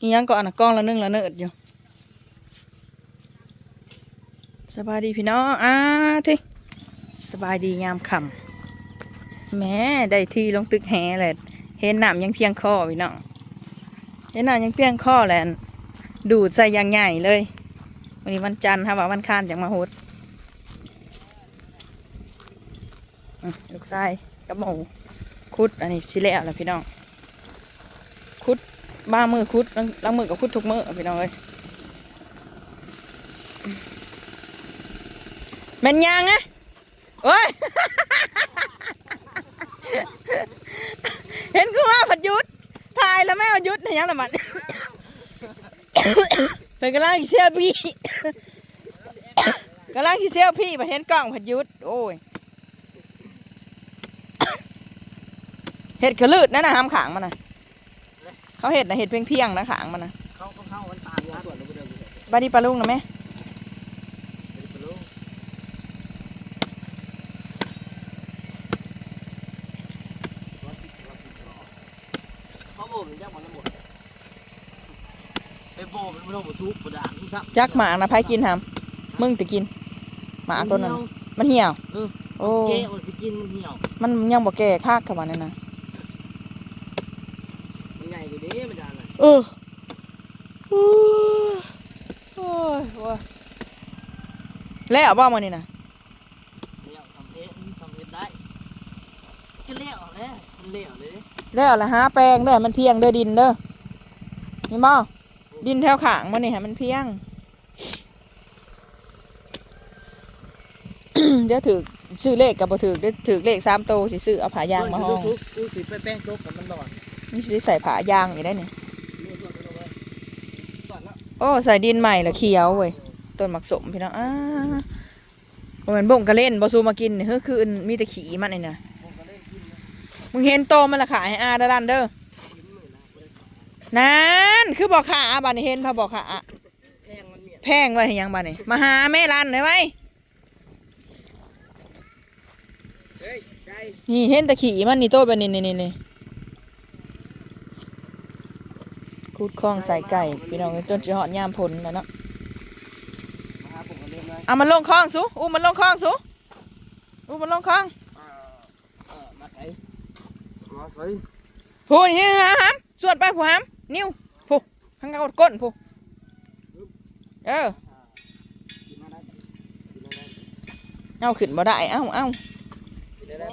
อีหยังก็อันนะกล้องละนึงละเนิดอยู่สบายดีพี่น้องอ้าที่สบายดียามค่ำแม่ได้ที่ลงตึกแห่แหละเห็นหน้ำยังเพียงคอพี่น้องเห็นหน้ำยังเพียงคอแหละดูดใส่ยางใหญ่เลยวันนี้วันจันทร์ค่ะว่าวันค้านจากมาโฮดลูกชายกับหมูคุดอันนี้ชิแล้วแหละพี่น้องคุด บ้ามือคุดล้างมือกับคุดทุกมือพี่น้องเอ้ยแมันยังอะโอ้ยเห็นกูว่าผัดยุดถ่ายแล้วแม่เอายุดเห็นยังละมันเป็นกำลังเชียพี่กำลังเชียพี่มาเห็นกล้องผัดยุดโอ้ยเห็ดกระลืดนั่นนะห้ามขางมันนะ เขาเห็ดนะเห็ดเพียงเพียงๆนะขางมันนะเขาเขาเข้าวันตามนะส่วนเราไปเดินอยู่บาดีปลาลุงนะแม่ไปรู้เขาโบมันยักมันละหมดไปโบมันไม่ต้องมาซุกประดางทุกทับจักหมานะพายกินหามมึงจะกิน หมาตัวนั้นน่ะมันเหี่ยวเออโอ้แกมันสิกินมันเหี่ยว มันยังบ่แก่คากกับมันนั่นนะ มันใหญ่กว่านี้มันจะอะไร เออโอ้ยโอ้ยว้าแล้วบ้ามันนี่นะเลี้ยวทำเพชรทำเพชรได้จะเลี้ยวเลยมันเลี้ยวเลยแล้วละหาแปลงเด้อมันเพียงเด้อดินเด้อนี่บ่ดินแถวขางมันนี่ฮะมันเพียงเดี๋ยวถือชื่อเลขกับบ่ถือเดี๋ยวถือเลขสามโตวสิซื้อเอาผายางมาห้องกูสิไปแป้งโต๊ะกับมันหลอดนี่สิได้ใส่ผายางอยู่ได้เนี่ย โอ้ใส่ดินใหม่ละเขียวเว้ยต้นหมักสมพี่น้องอ้าบ่แมันบ่งกระเล่นบ่ซูมากินเฮ้ยคือมีแต่ขี้มันนี่นะมึงเห็นโตมันละขายให้อาดาดันเด้อนั่นคือบอกขาบานนี่เห็นพะบอกขาแพงมันเมียแพงไว้ยังบานนี่มาหาแม่รันได้ไหมนี่เห็นแต่ขี้มันนี่โตแบบนี้นี่นี่นี่ คูดคล้องใส่ไก่พี่น้องเอ้ยจนจะหอดยามผลแล้วเนาะมาหาผมกันเริ่มเลยเอามันลงคลองสูอู้มันลงคลองสูอู้มันลงคลองเออมาใส่มาใส่พูนเฮียหามส่วนไปผู้หามนิ้วผู้ข้างกดก้นผู้เออกินมาได้กินมาได้เอาขึ้นบ่ได้เอ้าเอ้ากินได้แล้ว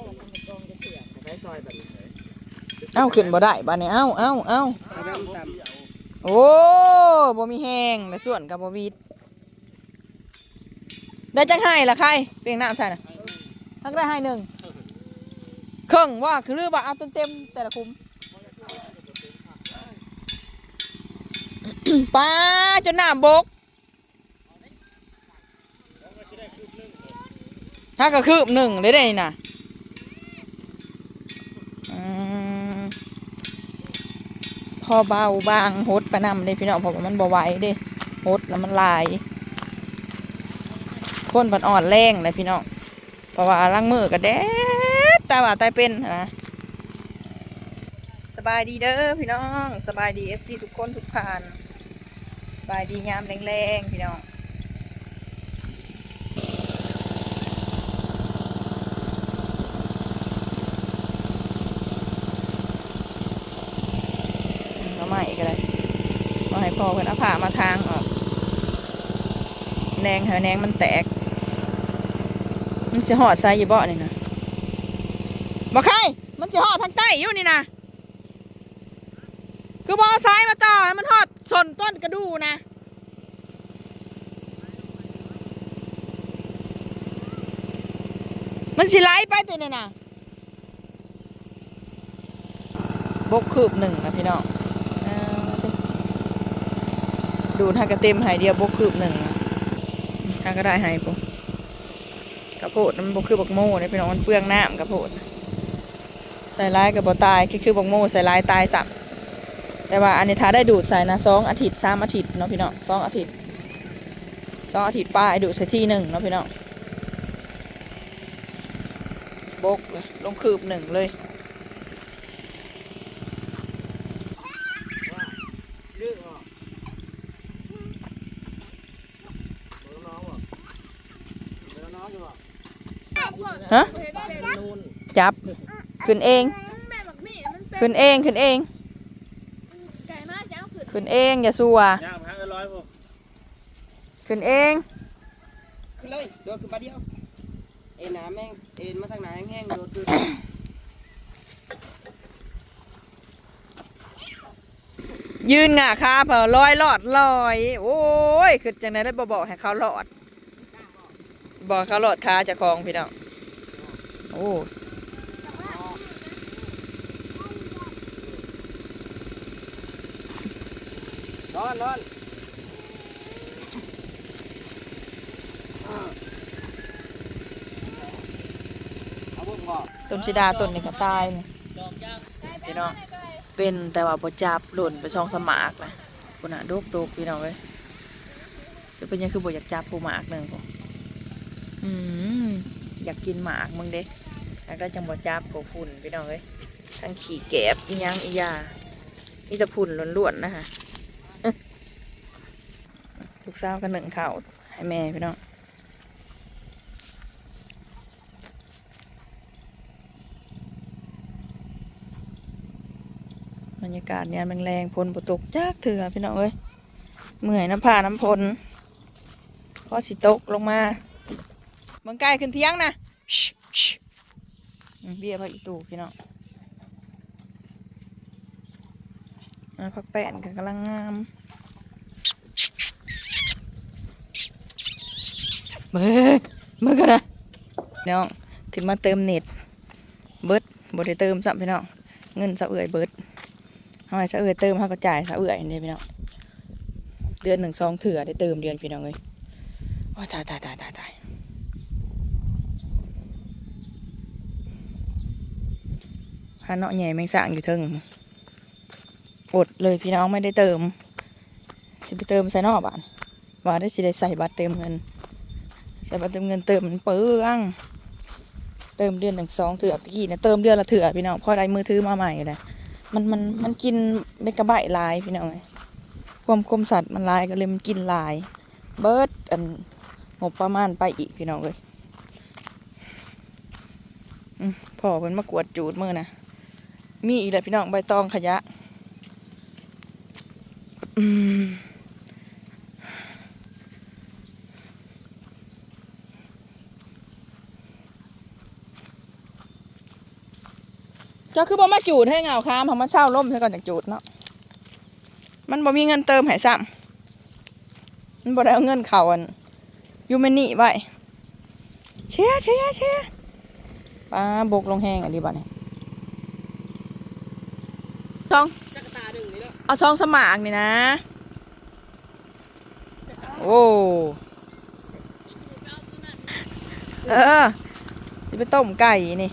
ใช้ซอยแบบนี้เอาขึ้นบ่ได้บ้านนี้เอ้าเอ้าเอ้าเอาน้ำต โอ้บ่มีแห้งและส่วนกับบ่มีได้จังให้ละใครเปียงน้ำใส่น่ะทักได้ให้หนึ่งเครึ่องว่าคือรือว่เอาเต็มๆแต่ละคุมป้าจนหน้าบกถ้าก็คืบหนึ่งได้ได้น่ะอืม พอเบาบางหดประนำเด้พี่น้องเพราะว่ามันบวไหวเด้หดแล้วมันลายคนบันอ่อนแรงเลยพี่น้องเพราะว่าล้างมือก็แดดตาว่าตายเป็นนะสบายดีเด้อพี่น้อง สบายดีเอฟซีทุกคนทุกผ่าน สบายดียามแรงๆพี่น้องเอาให ม่ก็ได้เอาให้พอเพื่อนเอาผ่ามาทางออกแหนงเหาแหนงมันแตก มันจะหอดใส่ยี่บาะนี่นะบอกใครมันจะหอดทางใต้อยู่นี่นะคือบอาซ้ายมาต่อ มันหอดสนต้นกระดูนะมันสิไหลไปแต่เนี่ยนะบกคืบหนึ่งนะพี่น้องเอาดิ ดูทากระเต็มหายเดียวบกคืบหนึ่งนะทางก็ได้หายปุ๊กระโพดมันบกคือบักโม่เนี่ยพี่น้องมันเปลืองน้ำกระโพดใส่ร้ายกับบตายคือคือบักโม่ใส่ร้ายตายสับแต่ว่าอันนี้ถ้าได้ดูดใส่นะสองอาทิตย์สามอาทิตย์เนาะพี่น้องสองอาทิตย์สองอาทิตย์ป้ายดูดใส่ที่หนึ่งเนาะพี่น้องบกเลยลงคืบหนึ่งเลย เรื่องออก ฮะนูนจับขึ้นเองแม่บอกนี่มันเป็นขึ้นเอง ขึ้นเองไก่มากจะเอาขึ้นขึ้นเองอย่าสัวย่างพักร้อยพวกขึ้นเองขึ้นเลยโดดขึ้นมาเดียวเอ็นหนาแม่งเอ็นมาทางไหนแห้งๆโดดขึ้นยืนง่าคาเผาลอยหลอดลอย โอ้ยขึ้นจังไหนได้บ่บอกให้เขาหลอด บอกเขาหลอดคาเจะคลองพี่น้อง โอ้นอนนอนเอาบุ้งก่อนต้นชิดาต้นนี้ก็ตายนี่ดอกย่างพี่น้องเป็นแต่ว่าบ่จับหล่นไปช่องสมากนะคุณน่ะโดกโดกพี่น้องเอ้ยจะเป็นยังคือบ่อยากจับผู้หมากหนึ่งพออืมอยากกินหมากมึงเด้ แล้วก็จังบ่จับพวกพุ่นพี่น้องเอ้ยทั้งขี่แกบยังอียานี่จะพุ่นล้วนๆนะคะลูกสาวก็หนึ่งเขาให้แม่พี่น้องบรรยากาศเนี่ยแรงๆพลบ่ตกจากเถื่อพี่น้องเอ้ยเหมื่อยน้ำผ้าน้ำพลก็สิตกลงมาเมืองใกลขึ้นเที่ยงนะชิชิ เบี้ยพักอีตูพี่น้องอ่าพักแป้นกันกำลังงามเบิกเบิกกันนะพี่น้องขึ้นมาเติมเน็ตเบิดบ่ได้เติมซ้ำพี่น้องเงินสะเอื่อยเบิดเอาให้สะเอื่อยเติมเขาก็จ่ายสะเอื่อยนี่พี่น้องเดือนหนึ่งสองเถื่อได้เติมเดือนพี่น้องเลยว้าตายตายตายตายตาย พาเนาะใหญ่แมงสางอยู่ทิงอดเลยพี่น้องไม่ได้เติมจะไปเติมใส่นอกบ้านว่าได้สิได้ใส่บัตรเติมเงิน ใส่บัตรเติมเงินเติมมันเปลืองเติมเดือนหนึ่งสองเถื่อตะกี้นะเติมเดือนละเถื่อพี่น้องพอได้มือถือมาใหม่เลยมันมันมันกินเมกะไบต์ลายพี่น้องความคมสัตว์มันลายก็เลยมันกินลาย เบิร์ดอันงบประมาณไปอีกพี่น้องเลยพ่อเป็นมากวดจูดมือนะ มีอีกแหละพี่น้องใบตองขยะเจ้าคือบ่มาจูดให้เหงาค้ามเพราะมันเศร้าล่มใช่ก่อนจากจูดเนาะมันบ่มีเงินเติมให้ซ้ำมันบ่ได้เอาเงินเขาอันยูเมนี่ไว้เชียเชียเชียปลาบกลงแห้งอันนี้บ่เนี่ย ต้องจักรตาดึงนี่แล้วเอาช่องสมากนี่นะ โอ้ เออจะไปต้มไก่นี่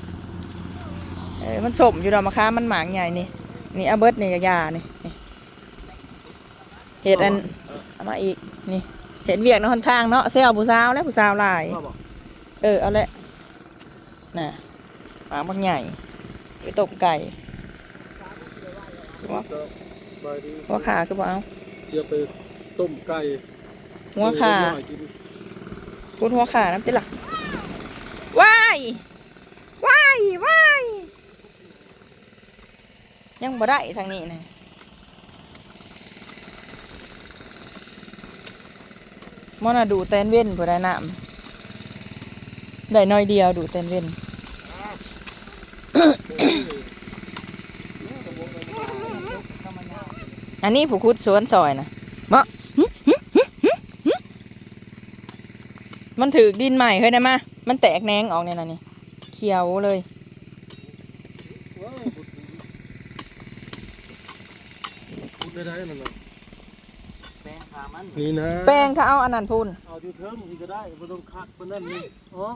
เออมันสมอยู่ดอกมะขามมันหมางใหญ่นี่ นี่เอาเบิดนี่กะยานี่นี่เห็ดอันเอามาอีกนี่เห็ดเวียกในหนทางเนาะเซลผู้สาวแล้วผู้สาวหลายพ่อบอกเออเอาละน่ะหมางบักใหญ่ ไปต้มไก่ บายดีหัวขาคือบ่เอาเสียไปต้มไก่หัวขาซื้อเล็กน้อยกินพูดหัวขาน้ำติล่ะว้ายว้ายว้ายยังบ่ได้ทางนี้นะมอนะดูแตนเว้นผู้ได้น้ำได้น้อยเดียวดูแตนเว้น อันนี้ผู้คุดสวนซอยนะบ่หึหึหึหึหึมันถือดินใหม่เฮ้ยได้มา มันแตกแหนงออกเนี่ยนะนี่ เขียวเลยว้าวพูดได้ได้นั่นน่ะแปลงขามัน นี่นะ แป้งเขาเอาอันนั้นพูนเอาอยู่เทิงนี่ก็ได้บ่ต้องคักปานนั้นนี่อ๋อ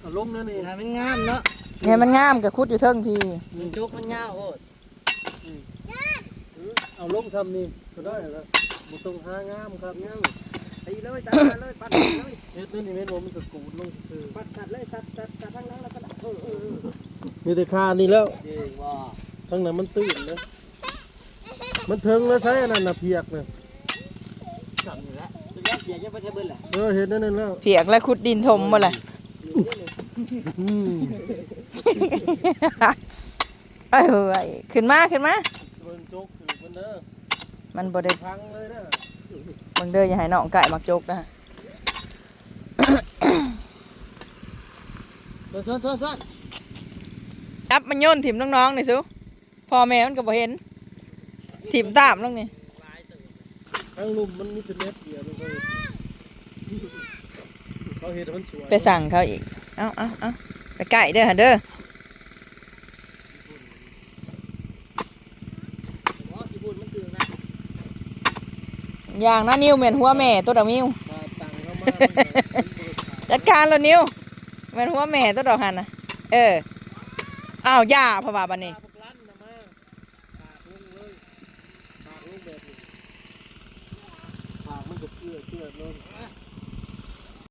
เอาลงนั่นนี่งานมันงามเนาะเนี่ยมันงามกับคุดอยู่เทิงพี่มันจุกมันยาวโอ้ย เอาลงซ้ำนี่ก็ได้แล้วบ่ต้องหางามครับยังตีเลยตัดมาเลยปัดเลยเฮ็ดนั่นนี่แม่นว่ามันจะกูดลงคือปัดสัตว์เลยสัตว์สัตว์สัตว์ทางนั้นแล้วสัตว์เออเออเออนี่แต่คานี่แล้วดีว่าทั้งนั้นมันตื้นนะมันเทิงแล้วใช้อันนั้นน่ะเพียกน่ะสั่งอยู่แล้วสุดยอดเสียจะไปใช้เบิ้ลแหละเออเห็นนั่นนั่นแล้วเพียกและคุดดินถมบ่เลยอยู่นี่เลยอืมเอ้ยขึ้นมาขึ้นมาเบิ่งโจกถือมั นเด้อมันบ่ได้พังเลยนะเบิ่งเด้ออย่าให้น้องไก่มักจกนะส่วนส่วนส่วนส่วนจับมันโยนถิ่มน้องๆนี่สุพ่อแม่มันก็บ่เห็นถิ่มตามลงนี่ทั้งลุมมันมีแต่เม็ดเดียวมันก็เฮ็ดเขาเห็นมันสวยไปสั่งเขาอีก เอาเอาเอาไปไก่เด้อหั่นเด้ออ๋อที่พูดมันคือนะ อย่างนะนิ้วเหมือนหัวแม่ตัวดอกนิ้วปลาตังเข้ามามันก็มันบ่ได้ขายจัดการแล้วนิ้วเหมือนหัวแม่ตัวดอกหันนะเอออ้าวย่าเพราะว่าบัดนี้ปลาพวกลั่น